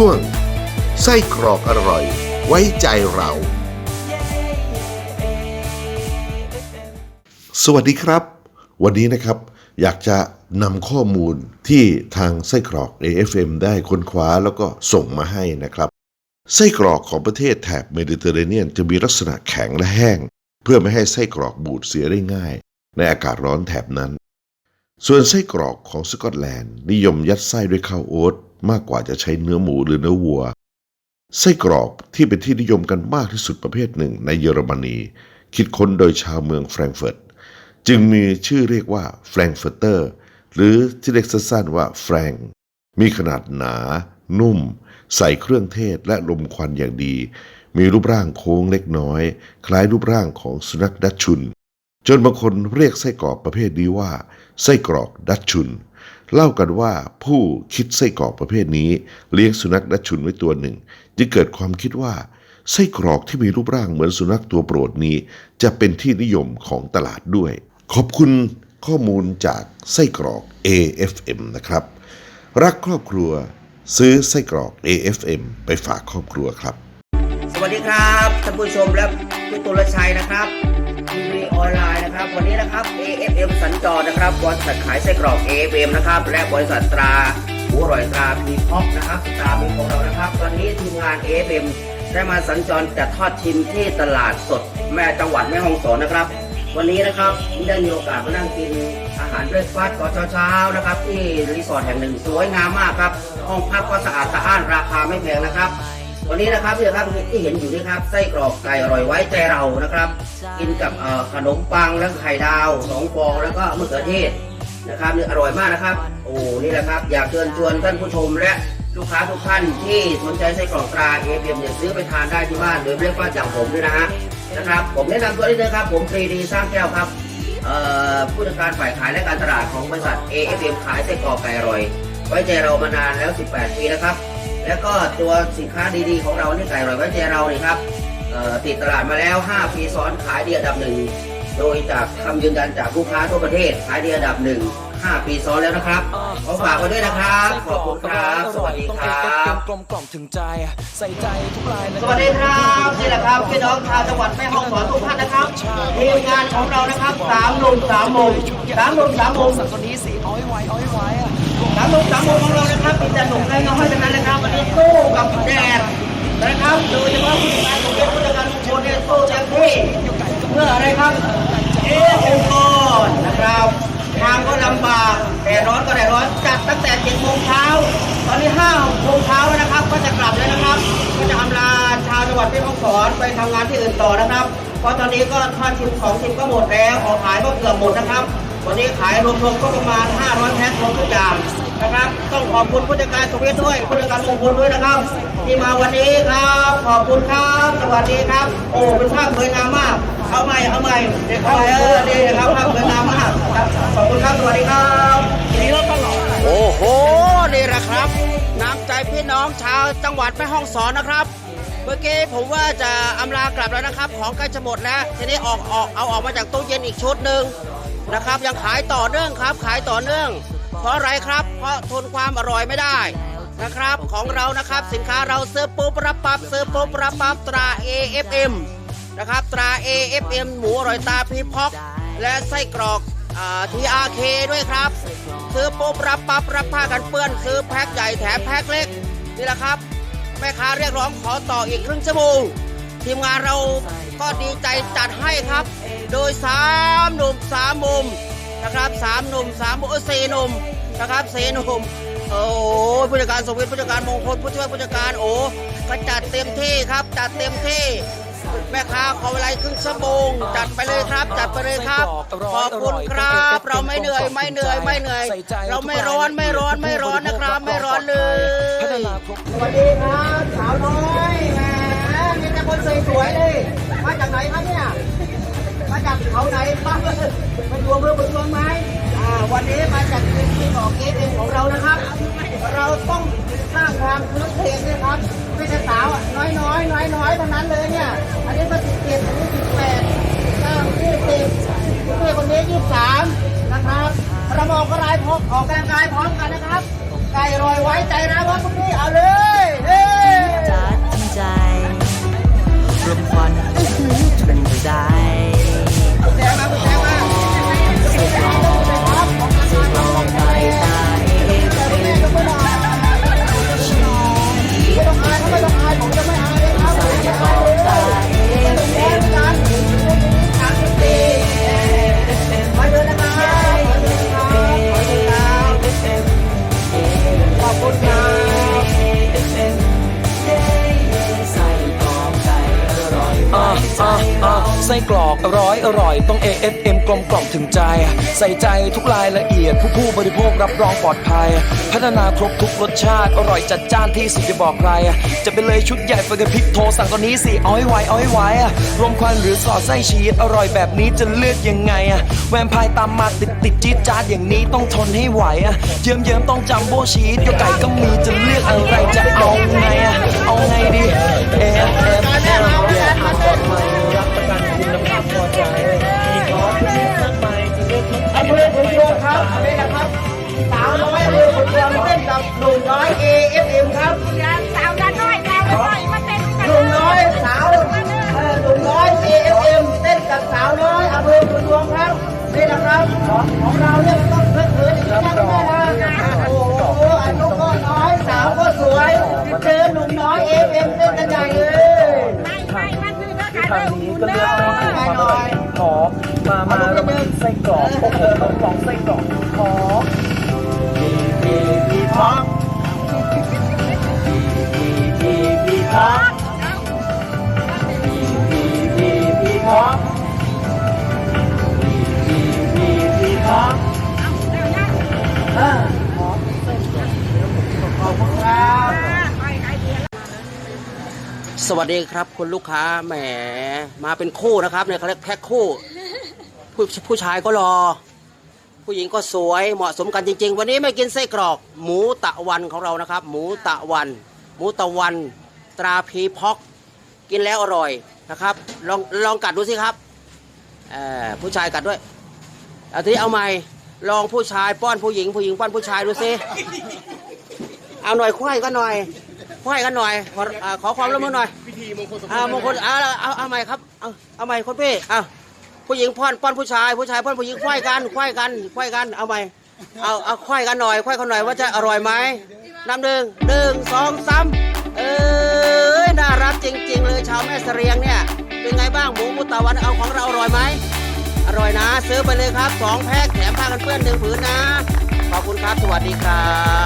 ช่วง ไส้กรอกอร่อย ไว้ใจเรา สวัสดีครับ วันนี้นะครับอยากจะนำข้อมูลที่ทางไส้กรอก AFM ได้ค้นคว้าแล้วก็ส่งมาให้นะครับ ไส้กรอกของประเทศแถบเมดิเตอร์เรเนียนจะมีลักษณะแข็งและแห้ง เพื่อไม่ให้ไส้กรอกบูดเสียได้ง่าย ในอากาศร้อนแถบนั้น ส่วนไส้กรอกของสกอตแลนด์นิยมยัดไส้ด้วยข้าวโอ๊ต มากกว่าจะใช้เนื้อหมูหรือเนื้อวัว ไส้กรอกที่เป็นที่นิยมกันมากที่สุดประเภทหนึ่งในเยอรมนี คิดค้นโดยชาวเมืองแฟรงก์เฟิร์ตจึงมีชื่อเรียกว่าแฟรงก์เฟิร์เตอร์หรือที่เรียกสั้นๆว่าแฟรงมีขนาดหนา นุ่ม ใส่เครื่องเทศและลมควันอย่างดี มีรูปร่างโค้งเล็กน้อย คล้ายรูปร่างของสุนัขดัชชุน จนบางคนเรียกไส้กรอกประเภทนี้ว่า ไส้กรอกดัชชุน เล่ากันว่าผู้คิดไส้กรอกประเภทนี้ เลี้ยงสุนัขดัชชุนไว้ตัวหนึ่ง จึงเกิดความคิดว่า ไส้กรอกที่มีรูปร่างเหมือนสุนัขตัวโปรดนี้ จะเป็นที่นิยมของตลาดด้วย ขอบคุณข้อมูลจากไส้กรอก AFM นะครับ รักครอบครัวซื้อไส้กรอก AFM ไปฝากครอบครัวครับ สวัสดีครับท่านผู้ชมและพี่ตุลชัยนะครับ ทีวีออนไลน์นะครับวันนี้นะครับ AFM สัญจรนะครับบริษัทขายไส้กรอก AFM นะครับและบริษัทตราหมูอร่อยตราพีพ็อกนะครับตรามีของเรานะครับ ตอนนี้ทีมงาน AFM ได้มาสัญจรจัดทอดชิมที่ตลาดสดแม่จังหวัดแม่ฮ่องสอนนะครับ วันนี้นะครับได้มีโอกาสมานั่งกินอาหารเบรคฟาสต์ก่อนเช้าๆนะครับ ที่รีสอร์ทแห่งหนึ่งสวยงามมากครับห้องพักก็สะอาดสะอ้านราคาไม่แพงนะครับ วันนี้นะครับที่ครับที่เห็นอยู่นี่ครับไส้กรอกไก่อร่อยไว้ใจเรานะครับ กินกับขนมปังแล้วไข่ดาวสองฟองแล้วก็มะเขือเทศนะครับนี่อร่อยมากนะครับ โอ้นี่แหละครับ อยากเชิญชวนท่านผู้ชมและลูกค้าทุกท่านที่สนใจไส้กรอกตราเอฟเอ็มเนี่ยซื้อไปทานได้ที่บ้านโดยเรียกว่าอย่างผมด้วยนะฮะนะครับ ผมแนะนำตัวนี้เลยครับ ผมปรีดีสร้างแก้วครับผู้จัดการฝ่ายขายและการตลาดของบริษัท AFM ขายไส้กรอกไก่อร่อย ไว้ใจเรามานานแล้ว 18 ปีนะครับ แล้วก็ตัวสินค้าดีๆของเราที่ไก่อร่อยไว้ใจเราเนี่ยครับเอ่อติดตลาดมาแล้ว 5 ปีซ้อนขายดีอันดับหนึ่งโดยจากคำยืนยันจากลูกค้าทั่วประเทศขายดีอันดับหนึ่ง5 ปีซ้อนแล้วนะครับ ขอฝากไว้ด้วยนะครับ ขอบคุณครับ สวัสดีครับกลมกล่อมถึงใจ ใส่ใจทุกรายละสวัสดีครับนี่แหละครับพี่น้องชาวจังหวัดแม่ฮ่องสอนทุกท่านนะครับทีมงานของเรานะครับสามหนุ่มสามมุมสามหนุ่มสามมุมสักคนนี้สิอ้อยไว้อ้อยไว้อะ สามหนุ่มสามมุมของเรานะครับมีแต่หนุ่มและน้อยทั้งนั้นนะครับวันนี้สู้กับแดดนะครับโดยเฉพาะผู้จัดการของผู้จัดการมงคลเนี่ยสู้เต็มที่เพื่ออะไรครับเอองค์กรนะครับทางก็ลำบากแต่ร้อนก็ได้ร้อนจัดตั้งแต่เจ็ดโมงเช้าตอนนี้ห้าโมงเช้าแล้วนะครับ ก็จะกลับแล้วนะครับ ก็จะอำลาชาวจังหวัดแม่ฮ่องสอนไปทำงานที่อื่นต่อนะครับเพราะตอนนี้ก็ทอดชิมของชิมก็หมดแล้วของขายก็เกือบหมดนะครับวันนี้ขายรวมๆก็ประมาณ 500 แพ็ครวมทุกอย่าง นะครับ ต้องขอบคุณผู้จัดการสุเวทด้วยผู้จัดการมงคลด้วยนะครับ ที่มาวันนี้ครับ ขอบคุณครับ สวัสดีครับ โอ้เป็นภาพสวยงามมากเอาใหม่เอาใหม่เด็กเอาใหม่เออดีนะครับภาพสวยงามมากครับขอบคุณครับสวัสดีครับนี่เราต้องโอ้โหนี่แหละครับน้ำใจพี่น้องชาวจังหวัดแม่ฮ่องสอนนะครับเมื่อกี้ผมว่าจะอำลากลับแล้วนะครับ ของใกล้จะหมดแล้ว ทีนี้ออกออกเอาออกมาจากตู้เย็นอีกชุดหนึ่งนะครับ ยังขายต่อเนื่องครับ ขายต่อเนื่อง ราะอะไรครับ เพราะทนความอร่อยไม่ได้นะครับ ของเรานะครับสินค้าเราซื้อปุ๊บรับปั๊บซื้อปุ๊บรับปั๊บตรา AFM นะครับตรา AFM หมูอร่อยตาพีพ็อกและไส้กรอกอ่า TRK ด้วยครับ ซื้อปุ๊บรับปั๊บรับผ้ากันเปื้อน ซื้อแพ็คใหญ่แถมแพ็คเล็กนี่แหละครับแม่ค้าเรียกร้องขอต่ออีกครึ่งชั่วโมงทีมงานเราก็ดีใจจัดให้ครับ โดยสามหนุ่มสามมุม นะครับสามหนุ่มสามมุมเอ้สี่หนุ่มนะครับสี่หนุ่มโอ้ผู้จัดการสวิทผู้จัดการมงคลผู้ช่วยผู้จัดการโอ้ก็จัดเต็มที่ครับ จัดเต็มที่ แม่ค้าขอเวลาครึ่งชั่วโมงจัดไปเลยครับ จัดไปเลยครับ ขอบคุณครับ เราไม่เหนื่อยไม่เหนื่อยไม่เหนื่อย เราไม่ร้อนไม่ร้อนไม่ร้อนนะครับ ไม่ร้อนเลยสวัสดีครับสาวน้อยแหมมีแต่คนสวยๆเลยมาจากไหนครับเนี่ย มาจากเขาไหนบ้างมันรวมเพื่อประท้วงไหมวันนี้มาจากทีมขอเกสเองของเรานะครับ เราต้องสร้างความคืบเพลงนะครับไม่ใช่สาวน้อยน้อยน้อยน้อยเท่านั้นเลยเนี่ยอันนี้มาสิบเจ็ดถึงสิบแปดเก้าสิบสิบเพื่อคนนี้ยี่สิบสามนะครับกระบอกกระไร้กออกกำลังกายพร้อมกันนะครับใจรอยไว้ใจนะว่าพวกนี้เอาเลยเฮ้ยจัดใจรวมควันอื้อหือทุได้ ส้กรอกอร่อยอร่อยต้อง AFM กลมกล่อมถึงใจ ใส่ใจทุกรายละเอียด ผู้ผู้บริโภครับรองปลอดภัย พัฒนาครบทุกรสชาติ อร่อยจัดจ้านที่สุดจะบอกใคร จะเป็นเลยชุดใหญ่ไฟกระพริบโทรสั่งตอนนี้สิอาให้ไวเอาให้ไวอะรวมควันหรือสอดไส้ชีสอร่อยแบบนี้จะเลือกยังไงอะแวมพายตามมาติดติดจี๊ดจ๊าดอย่างนี้ต้องทนให้ไหวอะเยิ้มเยิ้มต้องจัมโบชีสโยไก่ก็มีจะเลือกอะไรจะเอาไงอะเอาไงดี A ครับอันนี้นะครับสาวน้อยอำเภอขุนยวมเต้นกับหนุ่มน้อย AFM ครับสาวกันน้อยสาวกันน้อยมาเต้นกันหนุ่มน้อยสาวเอ่อหนุ่มน้อย AFM เต้นกับสาวน้อยอำเภอขุนยวมครับนี่นะครับของของเราเนี่ยมันต้องเพลิดเพลินอย่างนี้นะแม่นะโอ้โหอันนู้นก็น้อยสาวก็สวยเจอหนุ่มน้อย AFM เต้นกันใหญ่เลยไม่ไม่มันคือเนื้อทาขางนี้ก็เลือกไม่ถูกความอร่ อยขอมามาแล้วมากินไส้กรอกโอ้โหต้องลองไส้กรอกขอดีดีดีท้องดีดีดีท้องดีดีดีดีท้องดีดีดีท้องสวัสดีครับคุณลูกค้าแหมมาเป็นคู่นะครับเนี่ยเขาเรียกแพ็คคู่ ผู้ผู้ชายก็รอ ผู้หญิงก็สวยเหมาะสมกันจริง ๆ วันนี้ไม่กินไส้กรอก หมูตะวันของเรานะครับ หมูตะวัน หมูตะวัน ตราพีพอกกินแล้วอร่อยนะครับ ลองลองกัดดูสิครับเอ่อผู้ชายกัดด้วยเอาทีนี้เอาใหม่ลองผู้ชายป้อนผู้หญิง ผู้หญิงป้อนผู้ชายดูสิเอาหน่อยควายกันหน่อยควายกันหน่อย ขออ่าขอความร่วมมือหน่อยพิธีมงคลอ่ามงคลเอาเอาเอาใหม่ครับเอาเอาใหม่คนพี่เอา ผู้หญิงป้อนป้อนผู้ชายผู้ชายป้อนผู้หญิงควายกันควายกันควายกันเอาใหม่เอาเอาควายกันหน่อยควายกันหน่อยว่าจะอร่อยไหมน้ำหนึ่งหนึ่งสองสามเอ้ยน่ารักจริง ๆ เลยชาวแม่เสรียงเนี่ยเป็นไงบ้างหมูมุตะวันเอาของเราอร่อยไหมอร่อยนะ ซื้อไปเลยครับสองแพ็คแถมผ้ากันเปื้อนหนึ่งผืนนะขอบคุณครับสวัสดีครับ